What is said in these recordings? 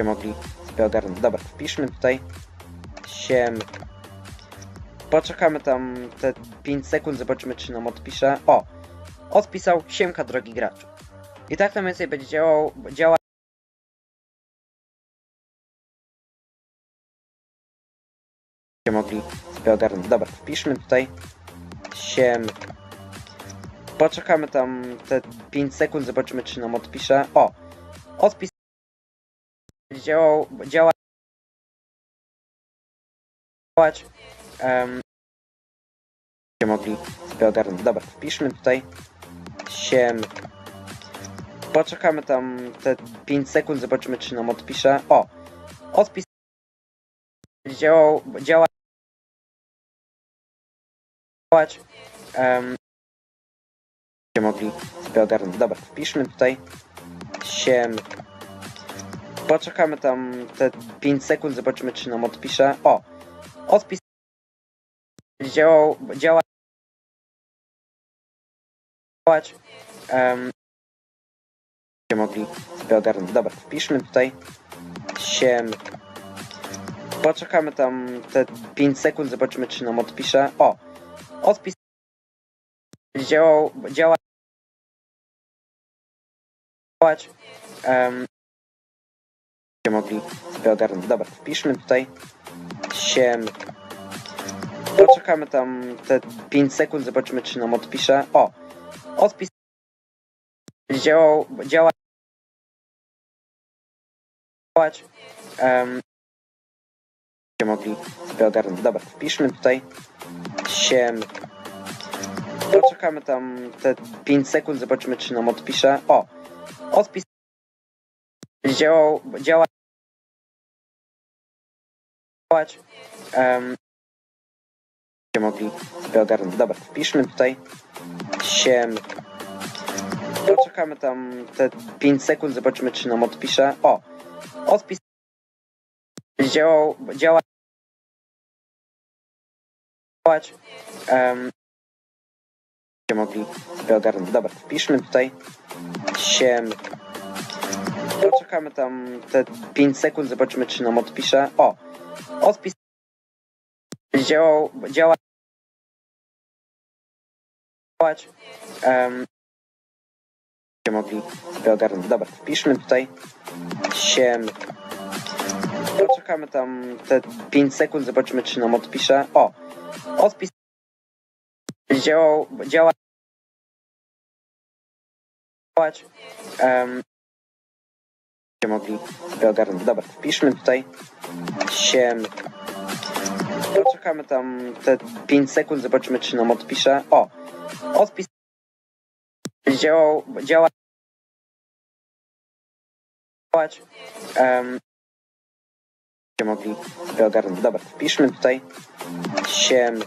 się mogli sobie ogarnąć. Dobra, wpiszmy tutaj siem. Poczekamy tam te 5 sekund, zobaczymy czy nam odpisze. O! Odpisał siemka drogi graczu. I tak to więcej będzie działał, działa się mogli sobie ogarnąć. Dobra, wpiszmy tutaj siem. Poczekamy tam te 5 sekund, zobaczymy czy nam odpisze. O! Odpis będzie działał, działa działać um, mogli sobie ogarnąć. Dobra, wpiszmy tutaj siem. Poczekamy tam te 5 sekund, zobaczymy czy nam odpisze. O! Odpis będzie działał, działa działać um, mogli sobie ogarnąć. Dobra, wpiszmy tutaj siem. Poczekamy tam te 5 sekund, zobaczymy czy nam odpisze. O! Odpis działał, działa działać um, mogli sobie ogarnąć. Dobra, wpiszmy tutaj siem. Poczekamy tam te 5 sekund, zobaczymy czy nam odpisze. O! Odpis działał, działa działać um, mogli sobie ogarnąć. Dobra, wpiszmy tutaj siem. Poczekamy tam te 5 sekund, zobaczymy czy nam odpisze. O! Odpis działał, działa działać um, mogli sobie ogarnąć. Dobra, wpiszmy tutaj siem. Poczekamy tam te 5 sekund, zobaczymy czy nam odpisze. O! Odpis działał, działa działać um, się mogli sobie ogarnąć. Dobra, wpiszmy tutaj siem. Poczekamy tam te 5 sekund, zobaczymy czy nam odpisze. O! Odpis działał, działa działać um, się mogli sobie ogarnąć. Dobra, wpiszmy tutaj siem. Poczekamy tam te 5 sekund, zobaczymy czy nam odpisze. O! Odpis działał, działa działać um, się mogli sobie ogarnąć. Dobra, wpiszmy tutaj siem. Poczekamy tam te 5 sekund, zobaczymy czy nam odpisze. O! Odpis działał, działa działać um, się mogli sobie ogarnąć. Dobra, wpiszmy tutaj siem. Poczekamy tam te 5 sekund, zobaczymy czy nam odpisze. O! Odpis działał, działa działać um, się mogli sobie ogarnąć. Dobra, wpiszmy tutaj siem.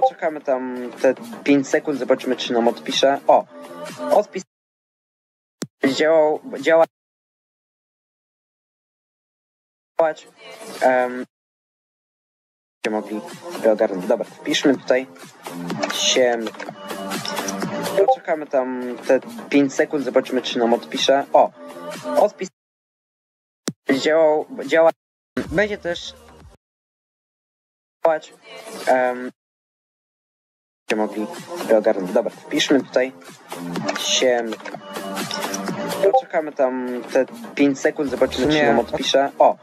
Poczekamy tam te 5 sekund, zobaczymy czy nam odpisze. O! Odpis działał, działa działać um, się mogli ogarnąć. Dobra, wpiszmy tutaj siem. Poczekamy tam te 5 sekund, zobaczymy czy nam odpisze. O! Odpis działał, działa będzie też działać um, się mogli ogarnąć. Dobra, wpiszmy tutaj siem. Poczekamy tam te 5 sekund, zobaczymy czy nam odpisze. O!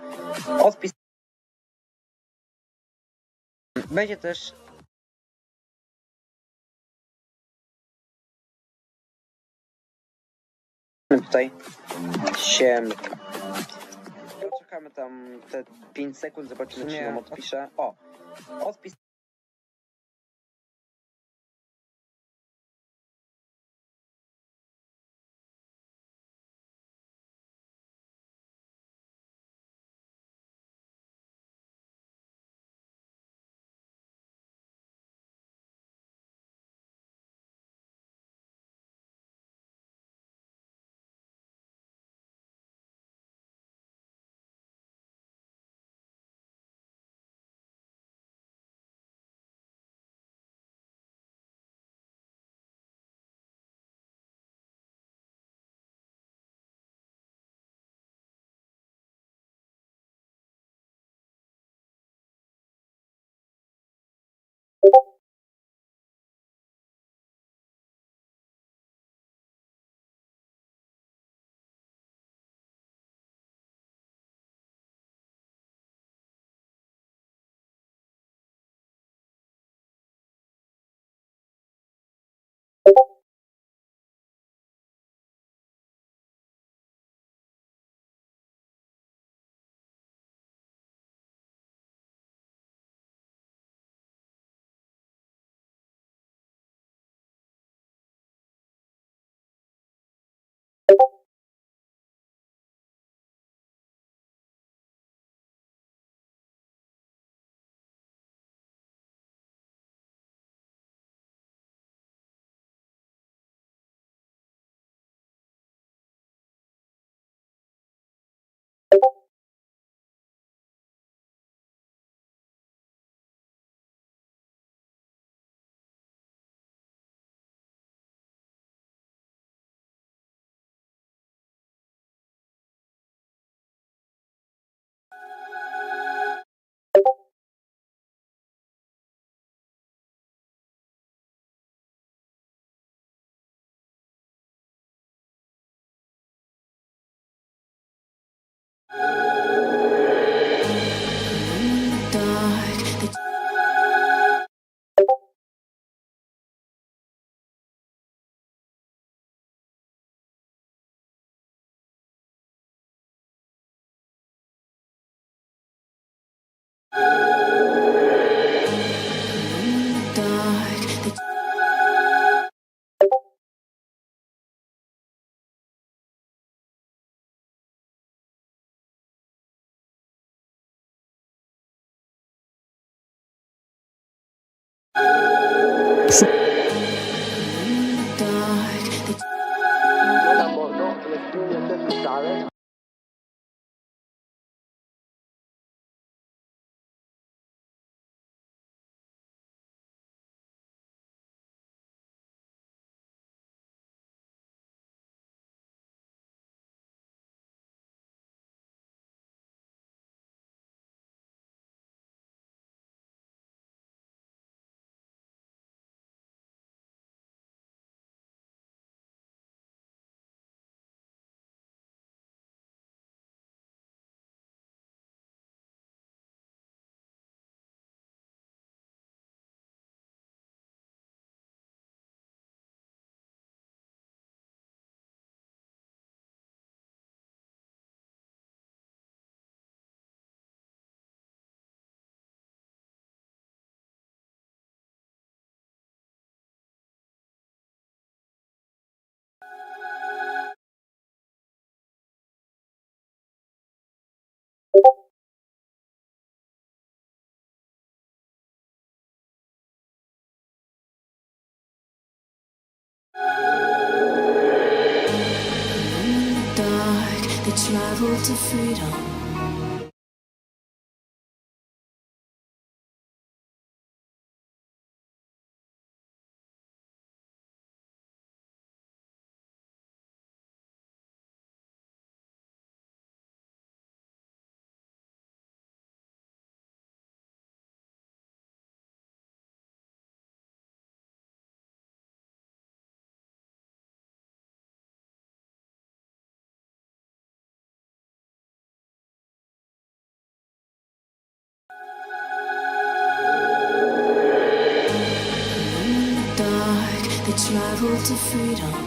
Odpis będzie też tutaj siem. Poczekamy tam te 5 sekund, zobaczymy czy nam odpisze. O! Odpis travel to freedom. to freedom.